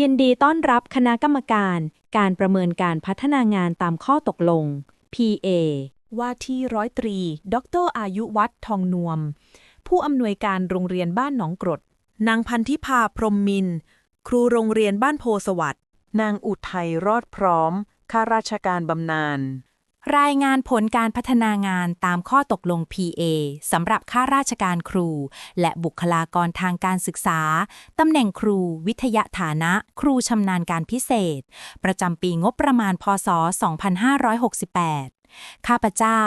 ยินดีต้อนรับคณะกรรมการ การประเมินการพัฒนางานตามข้อตกลง PA ว่าที่ร้อยตรี ดรอายุวัฒน์ทองนวม ผู้อำนวยการโรงเรียนบ้านหนองกรด นางพันธิพาพรมมิน ครูโรงเรียนบ้านโพสวัสด์นางอุทัยรอดพร้อม ข้าราชการบำนาญ รายงานผลการพัฒนางานตามข้อตกลง PA สำหรับข้าราชการครู และบุคลากรทางการศึกษา ตำแหน่งครู วิทยาฐานะ ครูชำนาญการพิเศษ ประจำปีงบประมาณ พศ 2568ข้าพเจ้า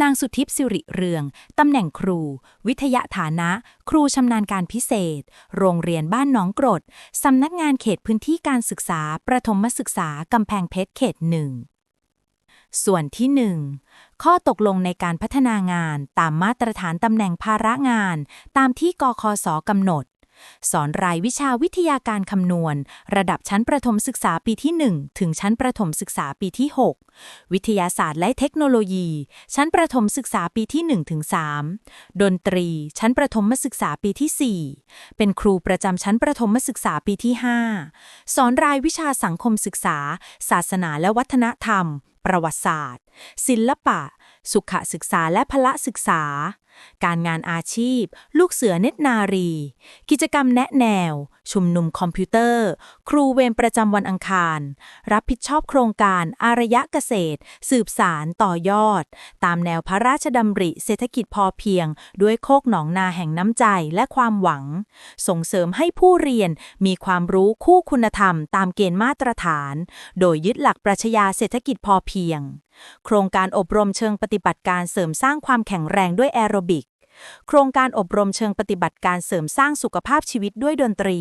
นางสุทิพย์สิริเรือง ตำแหน่งครู วิทยาฐานะ ครูชำนาญการพิเศษ โรงเรียนบ้านหนองกรด สำนักงานเขตพื้นที่การศึกษา ประถมศึกษากำแพงเพชรเขตหนึ่ง ส่วนที่ 1 ข้อตกลงในการพัฒนางานตามมาตรฐานตำแหน่งภาระงาน ตามที่กคสกำหนด สอนรายวิชาวิทยาการคำนวณ ระดับชั้นประถมศึกษาปีที่ 1 ถึงชั้นประถมศึกษาปีที่ 6 วิทยาศาสตร์และเทคโนโลยี ชั้นประถมศึกษาปีที่1ถึง3ดนตรี ชั้นประถมศึกษาปีที่ 4 เป็นครูประจำชั้นประถมศึกษาปีที่ 5 สอนรายวิชาสังคมศึกษา ศาสนาและวัฒนธรรม ประวัติศาสตร์ ศิลปะ สุขศึกษาและพละศึกษา การงานอาชีพ ลูกเสือเน็ตนารี กิจกรรมแนะแนว ชุมนุมคอมพิวเตอร์ ครูเวรประจำวันอังคาร รับผิดชอบโครงการอารยะเกษตร สืบสารต่อยอด ตามแนวพระราชดำริเศรษฐกิจพอเพียง ด้วยโคกหนองนาแห่งน้ำใจและความหวัง ส่งเสริมให้ผู้เรียนมีความรู้คู่คุณธรรม ตามเกณฑ์มาตรฐาน โดยยึดหลักปรัชญาเศรษฐกิจพอเพียง โครงการอบรมเชิงปฏิบัติการเสริมสร้างความแข็งแรงด้วยแอโรบิก โครงการอบรมเชิงปฏิบัติการเสริมสร้างสุขภาพชีวิตด้วยดนตรี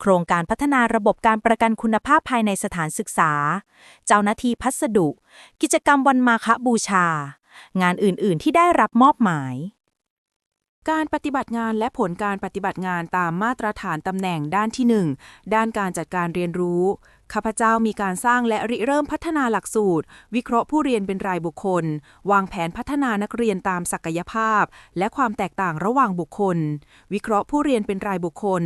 โครงการพัฒนาระบบการประกันคุณภาพภายในสถานศึกษา เจ้าหน้าที่พัสดุ กิจกรรมวันมาฆบูชา งานอื่น ๆ ที่ได้รับมอบหมายการปฏิบัติงานและผลการปฏิบัติงานตามมาตรฐานตำแหน่งด้านที่ 1 ด้านการจัดการเรียนรู้ ข้าพเจ้ามีการสร้างและริเริ่มพัฒนาหลักสูตร วิเคราะห์ผู้เรียนเป็นรายบุคคล วางแผนพัฒนานักเรียนตามศักยภาพ และความแตกต่างระหว่างบุคคล วิเคราะห์ผู้เรียนเป็นรายบุคคล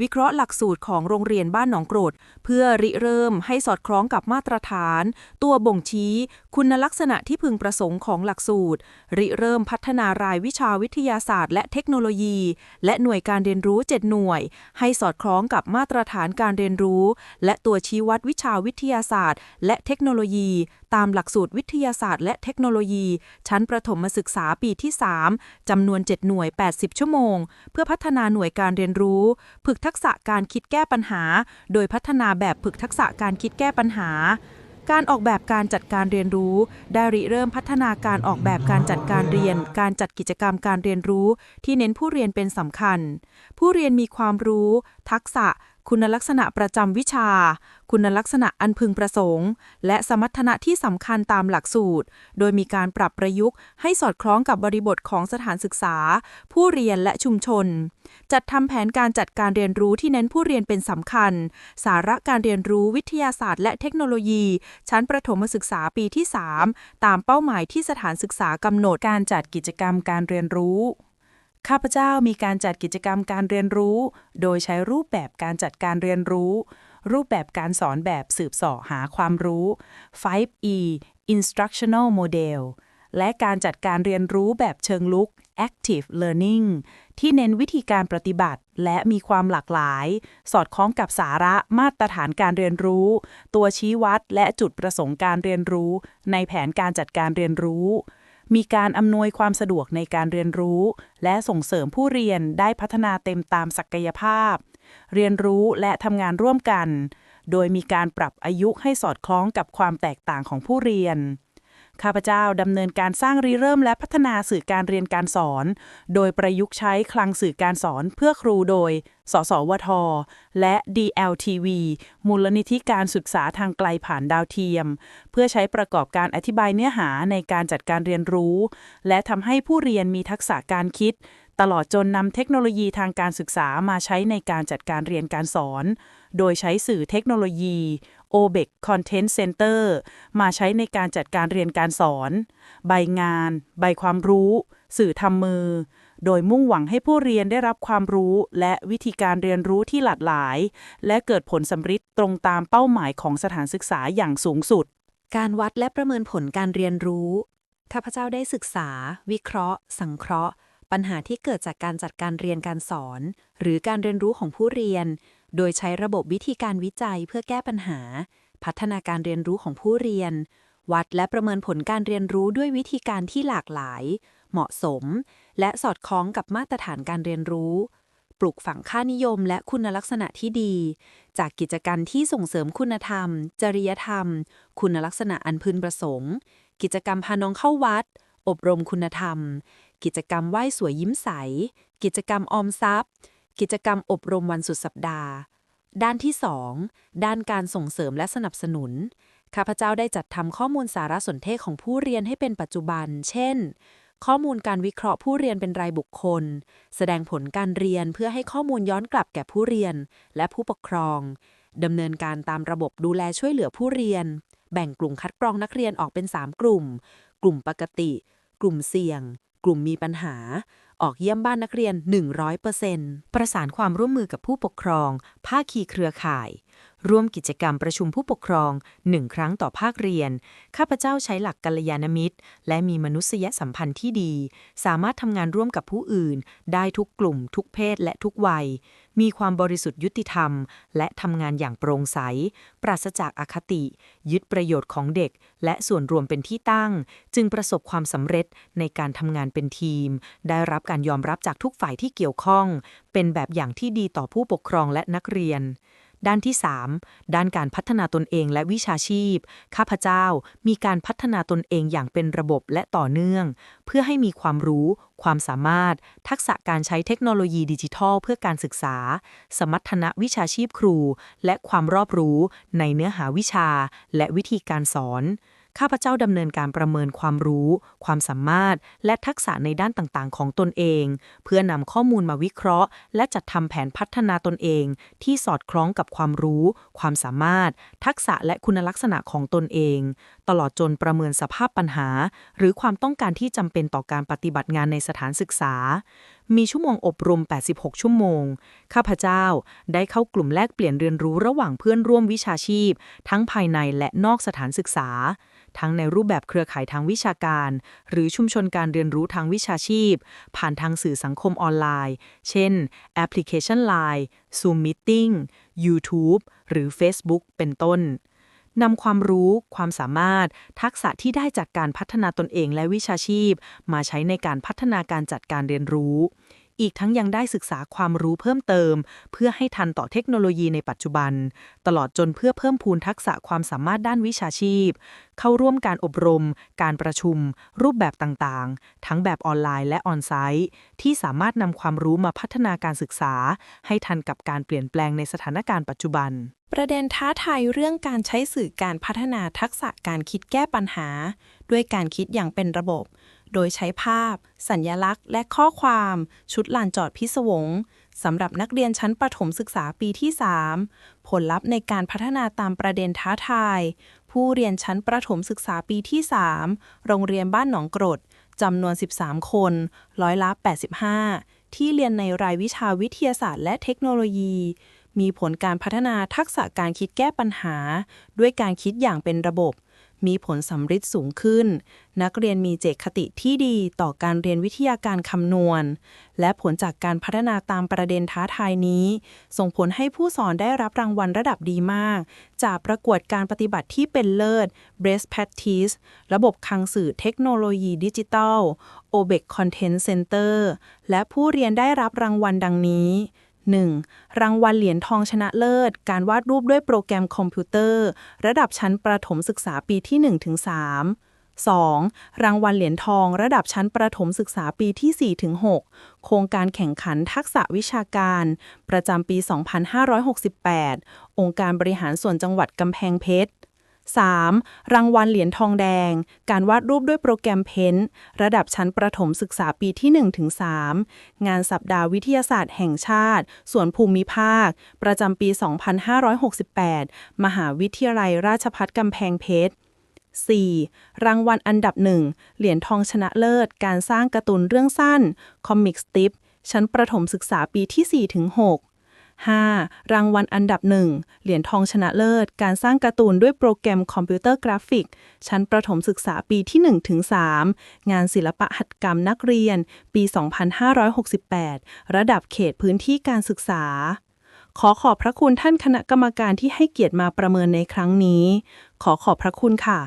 วิเคราะห์หลักสูตรของโรงเรียนบ้านหนองกรด เพื่อริเริ่มให้สอดคล้องกับมาตรฐาน ตัวบ่งชี้ คุณลักษณะที่พึงประสงค์ของหลักสูตร ริเริ่มพัฒนารายวิชาวิทยาศาสตร์ และเทคโนโลยี และหน่วยการเรียนรู้ 7 หน่วย ให้สอดคล้องกับมาตรฐานการเรียนรู้ และตัวชี้วัดวิชาวิทยาศาสตร์ และเทคโนโลยี ตามหลักสูตรวิทยาศาสตร์ และเทคโนโลยี ชั้นประถมศึกษาปีที่ 3 จำนวน 7 หน่วย 80 ชั่วโมง เพื่อพัฒนาหน่วยการเรียนรู้ ฝึกทักษะการคิดแก้ปัญหา โดยพัฒนาแบบฝึกทักษะการคิดแก้ปัญหาการออกแบบการจัดการเรียนรู้ ได้ริเริ่มพัฒนาการออกแบบการจัดการเรียน การจัดกิจกรรมการเรียนรู้ ที่เน้นผู้เรียนเป็นสำคัญ ผู้เรียนมีความรู้ ทักษะคุณลักษณะประจำวิชา คุณลักษณะอันพึงประสงค์ และสมรรถนะที่สำคัญตามหลักสูตร โดยมีการปรับประยุกต์ให้สอดคล้องกับบริบทของสถานศึกษา ผู้เรียนและชุมชน จัดทำแผนการจัดการเรียนรู้ที่เน้นผู้เรียนเป็นสำคัญ สาระการเรียนรู้วิทยาศาสตร์ และเทคโนโลยี ชั้นประถมศึกษาปีที่ 3 ตามเป้าหมายที่สถานศึกษากำหนดการจัดกิจกรรมการเรียนรู้ ข้าพเจ้ามีการจัดกิจกรรมการเรียนรู้ โดยใช้รูปแบบการจัดการเรียนรู้ รูปแบบการสอนแบบสืบสาะหาความรู้ 5E Instructional Model และการจัดการเรียนรู้แบบเชิงลุก Active Learning ที่เน้นวิธีการปฏิบัติ และมีความหลากหลาย สอดคล้องกับสาระมาตรฐานการเรียนรู้ ตัวชี้วัดและจุดประสงค์การเรียนรู้ ในแผนการจัดการเรียนรู้ มีการอำนวยความสะดวกในการเรียนรู้ และส่งเสริมผู้เรียนได้พัฒนาเต็มตามศักยภาพ เรียนรู้และทำงานร่วมกัน โดยมีการปรับอายุให้สอดคล้องกับความแตกต่างของผู้เรียน ข้าพเจ้าดำเนินการสร้างริเริ่มและพัฒนาสื่อการเรียนการสอน โดยประยุกต์ใช้คลังสื่อการสอนเพื่อครูโดย สสวท และ DLTV มูลนิธิการศึกษาทางไกลผ่านดาวเทียม เพื่อใช้ประกอบการอธิบายเนื้อหาในการจัดการเรียนรู้ และทำให้ผู้เรียนมีทักษะการคิด ตลอดจนนำเทคโนโลยีทางการศึกษามาใช้ในการจัดการเรียนการสอน โดยใช้สื่อเทคโนโลยี OBEC Content Center มาใช้ในการจัดการเรียนการสอน ใบงาน ใบความรู้ สื่อทำมือ โดยมุ่งหวังให้ผู้เรียนได้รับความรู้และวิธีการเรียนรู้ที่หลากหลาย และเกิดผลสำฤทธิ์ตรงตามเป้าหมายของสถานศึกษาอย่างสูงสุด การวัดและประเมินผลการเรียนรู้ข้าพระเจ้าได้ศึกษา วิเคราะห์ สังเคราะห์ ปัญหาที่เกิดจากการจัดการเรียนการสอน หรือการเรียนรู้ของผู้เรียน โดยใช้ระบบวิธีการวิจัยเพื่อแก้ปัญหา พัฒนาการเรียนรู้ของผู้เรียน วัดและประเมินผลการเรียนรู้ด้วยวิธีการที่หลากหลาย เหมาะสม และสอดคล้องกับมาตรฐานการเรียนรู้ ปลูกฝังค่านิยมและคุณลักษณะที่ดี จากกิจกรรมที่ส่งเสริมคุณธรรม จริยธรรม คุณลักษณะอันพึงประสงค์ กิจกรรมพาน้องเข้าวัดอบรมคุณธรรม กิจกรรมไหว้สวยยิ้มใส กิจกรรมออมทรัพย์ กิจกรรมอบรมวันสุดสัปดาห์ ด้านที่ 2 ด้านการส่งเสริมและสนับสนุน ข้าพเจ้าได้จัดทำข้อมูลสารสนเทศของผู้เรียนให้เป็นปัจจุบัน เช่น ข้อมูลการวิเคราะห์ผู้เรียนเป็นรายบุคคล แสดงผลการเรียนเพื่อให้ข้อมูลย้อนกลับแก่ผู้เรียน และผู้ปกครองดำเนินการตามระบบดูแลช่วยเหลือผู้เรียน แบ่งกลุ่มคัดกรองนักเรียนออกเป็น 3 กลุ่ม กลุ่มปกติ กลุ่มเสี่ยง กลุ่มมีปัญหา ออกเยี่ยมบ้านนักเรียน 100%ประสานความร่วมมือกับผู้ปกครอง ภาคีเครือข่าย ร่วมกิจกรรมประชุมผู้ปกครองหนึ่งครั้งต่อภาคเรียน ข้าพเจ้าใช้หลักกัลยาณมิตร และมีมนุษยสัมพันธ์ที่ดี สามารถทำงานร่วมกับผู้อื่น ได้ทุกกลุ่ม ทุกเพศและทุกวัย มีความบริสุทธิ์ยุติธรรม และทำงานอย่างโปร่งใส ปราศจากอคติ ยึดประโยชน์ของเด็ก และส่วนรวมเป็นที่ตั้ง จึงประสบความสำเร็จในการทำงานเป็นทีม ได้รับการยอมรับจากทุกฝ่ายที่เกี่ยวข้อง เป็นแบบอย่างที่ดีต่อผู้ปกครองและนักเรียน ด้านที่ 3 ด้านการพัฒนาตนเองและวิชาชีพ ข้าพเจ้ามีการพัฒนาตนเองอย่างเป็นระบบและต่อเนื่อง เพื่อให้มีความรู้ ความสามารถ ทักษะการใช้เทคโนโลยีดิจิทัล เพื่อการศึกษา สมรรถนะวิชาชีพครู และความรอบรู้ในเนื้อหาวิชาและวิธีการสอน ข้าพเจ้าดำเนินการประเมินความรู้ ความสามารถ และทักษะในด้านต่างๆ ของตนเอง เพื่อนำข้อมูลมาวิเคราะห์ และจัดทำแผนพัฒนาตนเอง ที่สอดคล้องกับความรู้ ความสามารถ ทักษะและคุณลักษณะของตนเอง ตลอดจนประเมินสภาพปัญหา หรือความต้องการที่จำเป็นต่อการปฏิบัติงานในสถานศึกษามีชั่วโมงอบรม 86 ชั่วโมง ข้าพเจ้าได้เข้ากลุ่มแลกเปลี่ยนเรียนรู้ระหว่างเพื่อนร่วมวิชาชีพ ทั้งภายในและนอกสถานศึกษา ทั้งในรูปแบบเครือข่ายทางวิชาการ หรือชุมชนการเรียนรู้ทางวิชาชีพ ผ่านทางสื่อสังคมออนไลน์ เช่น แอปพลิเคชัน Line Zoom Meeting YouTube หรือ Facebook เป็นต้น นำความรู้ ความสามารถ ทักษะที่ได้จากการพัฒนาตนเองและวิชาชีพ มาใช้ในการพัฒนาการจัดการเรียนรู้ อีกทั้งยังได้ศึกษาความรู้เพิ่มเติม เพื่อให้ทันต่อเทคโนโลยีในปัจจุบัน ตลอดจนเพื่อเพิ่มพูนทักษะความสามารถด้านวิชาชีพ เข้าร่วมการอบรม การประชุม รูปแบบต่างๆ ทั้งแบบออนไลน์และออนไซต์ ที่สามารถนำความรู้มาพัฒนาการศึกษา ให้ทันกับการเปลี่ยนแปลงในสถานการณ์ปัจจุบันประเด็นท้าทายเรื่องการใช้สื่อการพัฒนาทักษะการคิดแก้ปัญหา ด้วยการคิดอย่างเป็นระบบ โดยใช้ภาพ สัญญลักษณ์ และข้อความ ชุดลานจอดพิศวงสำหรับนักเรียนชั้นประถมศึกษาปีที่ 3 ผลลัพธ์ในการพัฒนาตามประเด็นท้าทาย ผู้เรียนชั้นประถมศึกษาปีที่ 3 โรงเรียนบ้านหนองกรดจำนวน 13 คน ร้อยละ 85 ที่เรียนในรายวิชาวิทยาศาสตร์และเทคโนโลยี มีผลการพัฒนาทักษะการคิดแก้ปัญหา ด้วยการคิดอย่างเป็นระบบ มีผลสำฤทธิ์สูงขึ้น นักเรียนมีเจตคติที่ดีต่อการเรียนวิทยาการคำนวณ และผลจากการพัฒนาตามประเด็นท้าทายนี้ ส่งผลให้ผู้สอนได้รับรางวัลระดับดีมาก จากประกวดการปฏิบัติที่เป็นเลิศ Best Practice ระบบคลังสื่อเทคโนโลยีดิจิทัล OBEC Content Center และผู้เรียนได้รับรางวัลดังนี้ 1. รางวัลเหรียญทองชนะเลิศ การวาดรูปด้วยโปรแกรมคอมพิวเตอร์ ระดับชั้นประถมศึกษาปีที่ 1-3 2. รางวัลเหรียญทองระดับชั้นประถมศึกษาปีที่ 4-6 โครงการแข่งขันทักษะวิชาการ ประจำปี 2568 องค์การบริหารส่วนจังหวัดกำแพงเพชร 3. รางวัลเหรียญทองแดง การวาดรูปด้วยโปรแกรมเพนระดับชั้นประถมศึกษาปีที่ 1-3 งานสัปดาห์วิทยาศาสตร์แห่งชาติ ส่วนภูมิภาค ประจำปี 2568 มหาวิทยาลัยราชภัฏกำแพงเพชร 4. รางวัลอันดับหนึ่งเหรียญทองชนะเลิศ การสร้างการ์ตูนเรื่องสั้น คอมิกสติปชั้นประถมศึกษาปีที่4ถึง6 5. รางวัลอันดับหนึ่งเหรียญทองชนะเลิศ การสร้างการ์ตูนด้วยโปรแกรมคอมพิวเตอร์กราฟิก ชั้นประถมศึกษาปีที่1ถึง3งานศิลปะหัตถกรรมนักเรียน ปี 2568 ระดับเขตพื้นที่การศึกษา ขอขอบพระคุณท่านคณะกรรมการที่ให้เกียรติมาประเมินในครั้งนี้ ขอขอบพระคุณค่ะ